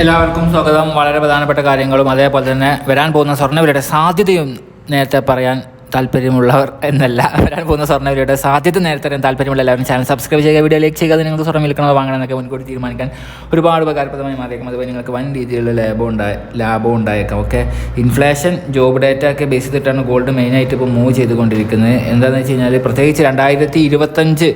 എല്ലാവർക്കും സ്വാഗതം. വളരെ പ്രധാനപ്പെട്ട കാര്യങ്ങളും അതേപോലെ തന്നെ വരാൻ പോകുന്ന സ്വർണവിലയുടെ സാധ്യതയും നേരത്തെ പറയാൻ താല്പര്യമുള്ളവർ എന്നല്ല. വരാൻ പോകുന്ന സ്വർണവിലയുടെ സാധ്യത നേരത്തെ തരാൻ താല്പര്യമുള്ള എല്ലാവരും ചാനൽ സബ്സ്ക്രൈബ് ചെയ്യുക വീഡിയോ ലൈക്ക് ചെയ്യുക നിങ്ങൾക്ക് സ്വർണം വിൽക്കണോ വാങ്ങണം എന്നൊക്കെ മുൻകൂട്ടി തീരുമാനിക്കാൻ ഒരുപാട് ഉപകാരപ്രദമായി മാറിയേക്കും. അതുപോലെ നിങ്ങൾക്ക് വൻ രീതിയിലുള്ള ലാഭം ഉണ്ടായ ലാഭം ഉണ്ടായേക്കാം. ഓക്കെ? ഇൻഫ്ലേഷൻ ജോബ് ഡേറ്റ ഒക്കെ ബേസ് ചെയ്തിട്ടാണ് ഗോൾഡ് മെയിനായിട്ട് ഇപ്പോൾ മൂവ് ചെയ്തുകൊണ്ടിരിക്കുന്നത്. എന്താണെന്ന് വെച്ച് കഴിഞ്ഞാൽ പ്രത്യേകിച്ച് രണ്ടായിരത്തി ഇരുപത്തഞ്ച്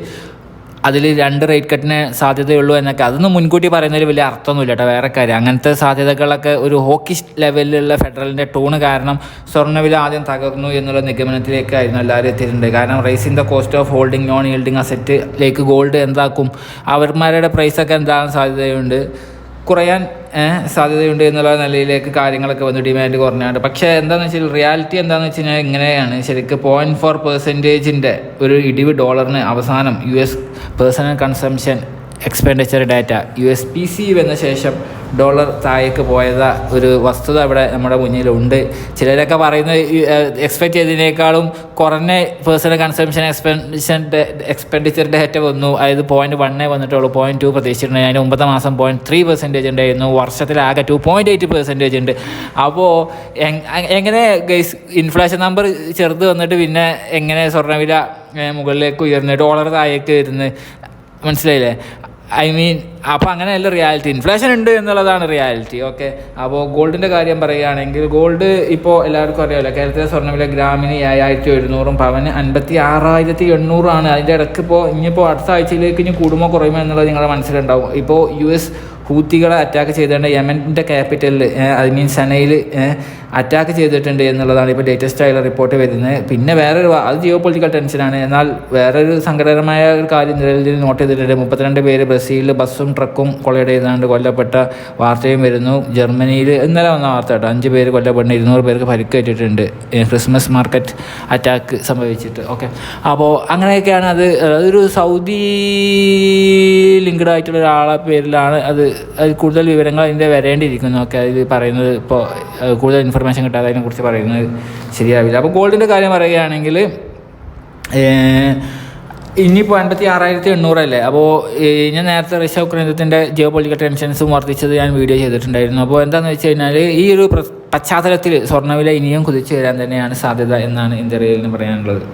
അതിൽ രണ്ട് റേറ്റ് കട്ടിന് സാധ്യതയുള്ളൂ എന്നൊക്കെ. അതൊന്നും മുൻകൂട്ടി പറയുന്നതിൽ വലിയ അർത്ഥമൊന്നുമില്ല കേട്ടോ വേറെ കാര്യം. അങ്ങനത്തെ സാധ്യതകളൊക്കെ ഒരു ഹോക്കി ലെവലിലുള്ള ഫെഡറലിന്റെ ടൂണ് കാരണം സ്വർണവില ആദ്യം തകർന്നു എന്നുള്ള നിഗമനത്തിലേക്കായിരുന്നു എല്ലാവരും എത്തിയിട്ടുണ്ട്. കാരണം rising the cost of holding non yielding അസറ്റിലേക്ക് gold എന്താക്കും അവന്മാരുടെ പ്രൈസൊക്കെ എന്താകാൻ സാധ്യതയുണ്ട്. കുറയാൻ സാധ്യതയുണ്ട് എന്നുള്ള നിലയിലേക്ക് കാര്യങ്ങളൊക്കെ വന്നു ഡിമാൻഡ് കുറഞ്ഞാണ്ട്. പക്ഷേ എന്താണെന്ന് വെച്ചാൽ റിയാലിറ്റി എന്താണെന്ന് വെച്ച് കഴിഞ്ഞാൽ ഇങ്ങനെയാണ്. ശരിക്കും പോയിന്റ് ഫോർ പെർസെന്റേജിന്റെ ഒരു ഇടിവ് ഡോളറിന് അവസാനം U S personal consumption expenditure data U S P C വന്ന ശേഷം ഡോളർ താഴേക്ക് പോയത ഒരു വസ്തുത ഇവിടെ നമ്മുടെ മുന്നിലുണ്ട്. ചിലരൊക്കെ പറയുന്നത് എക്സ്പെക്ട് ചെയ്തതിനേക്കാളും കുറഞ്ഞ personal consumption expansion expenditure data വന്നു. അതായത് പോയിന്റ് വണ്ണേ വന്നിട്ടുള്ളൂ. പോയിന്റ് ടു പ്രതീക്ഷിച്ചിട്ടുണ്ട്. അതിന് ഒമ്പതാം മാസം പോയിന്റ് ത്രീ പെർസെന്റേജ് ഉണ്ടായിരുന്നു. വർഷത്തിലാകെ ടു പോയിന്റ് എയ്റ്റ് പെർസെന്റേജ് ഉണ്ട്. അപ്പോൾ എങ്ങനെ ഗൈസ് ഇൻഫ്ലേഷൻ നമ്പർ ചെറുത് വന്നിട്ട് പിന്നെ എങ്ങനെ സ്വർണവില മുകളിലേക്ക് ഉയർന്ന് ഡോളർ താഴേക്ക് വരുന്നത് മനസ്സിലായില്ലേ? ഐ മീൻ അപ്പോൾ അങ്ങനെയല്ല റിയാലിറ്റി ഇൻഫ്ലേഷൻ ഉണ്ട് എന്നുള്ളതാണ് റിയാലിറ്റി ഓക്കെ അപ്പോൾ ഗോൾഡിന്റെ കാര്യം പറയുകയാണെങ്കിൽ ഗോൾഡ് ഇപ്പോൾ എല്ലാവർക്കും അറിയാമല്ലോ കേരളത്തിലെ സ്വർണവില ഗ്രാമിന് ഏഴായിരത്തി എഴുന്നൂറും പവന് അൻപത്തി ആറായിരത്തി എണ്ണൂറാണ് അതിന്റെ ഇടയ്ക്ക് ഇപ്പോൾ ഇനിയിപ്പോൾ അടുത്ത ആഴ്ചയിലേക്ക് ഇനി കൂടുമോ കുറയുമോ എന്നുള്ളത് നിങ്ങളുടെ മനസ്സിലുണ്ടാവും. ഇപ്പോൾ യു എസ് ഹൂത്തികളെ അറ്റാക്ക് ചെയ്തിട്ടുണ്ട്. യമന്റെ ക്യാപിറ്റലിൽ ഐ മീൻ സനയിൽ അറ്റാക്ക് ചെയ്തിട്ടുണ്ട് എന്നുള്ളതാണ് ഇപ്പോൾ ലേറ്റസ്റ്റ് ആയുള്ള റിപ്പോർട്ട് വരുന്നത്. പിന്നെ വേറൊരു അത് ജിയോ പൊളിറ്റിക്കൽ ടെൻഷനാണ് എന്നാൽ വേറൊരു സങ്കടകരമായ ഒരു കാര്യം നിലവിൽ നോട്ട് ചെയ്തിട്ടുണ്ട്. മുപ്പത്തിരണ്ട് പേര് ബ്രസീലിൽ ബസ്സും ട്രക്കും കൊള്ളയുടെ ചെയ്താണ്ട് കൊല്ലപ്പെട്ട വാർത്തയും വരുന്നു. ജർമ്മനിയിൽ ഇന്നലെ വന്ന വാർത്ത കേട്ടോ. അഞ്ച് പേര് കൊല്ലപ്പെടുന്ന ഇരുന്നൂറ് പേർക്ക് പരിക്കേറ്റിട്ടുണ്ട് ക്രിസ്മസ് മാർക്കറ്റ് അറ്റാക്ക് സംഭവിച്ചിട്ട്. ഓക്കെ. അപ്പോൾ അങ്ങനെയൊക്കെയാണ് അത് അതൊരു സൗദി ലിങ്ക്ഡ് ആയിട്ടുള്ള ഒരാളെ പേരിലാണ് അത് കൂടുതൽ വിവരങ്ങൾ അതിന്റെ വരേണ്ടിയിരിക്കുന്നു. ഒക്കെ അതിൽ പറയുന്നത് ഇപ്പോൾ കൂടുതൽ ഇൻഫർമേഷൻ കിട്ടാതെ അതിനെക്കുറിച്ച് പറയുന്നത് ശരിയാവില്ല. അപ്പോൾ ഗോൾഡിന്റെ കാര്യം പറയുകയാണെങ്കിൽ ഇനിയിപ്പോൾ അൻപത്തി ആറായിരത്തി എണ്ണൂറല്ലേ അപ്പോൾ ഞാൻ നേരത്തെ റഷ്യ ഉക്രൈൻ യുദ്ധത്തിന്റെ ജിയോ പൊളിറ്റിക്കൽ ടെൻഷൻസും വർദ്ധിച്ചത് ഞാൻ വീഡിയോ ചെയ്തിട്ടുണ്ടായിരുന്നു. അപ്പോൾ എന്താണെന്ന് വെച്ച് കഴിഞ്ഞാൽ ഈ ഒരു പശ്ചാത്തലത്തിൽ സ്വർണവില ഇനിയും കുതിച്ചു വരാൻ തന്നെയാണ് സാധ്യത എന്നാണ് ഇന്ത്യയിൽ നിന്ന് പറയാനുള്ളത്.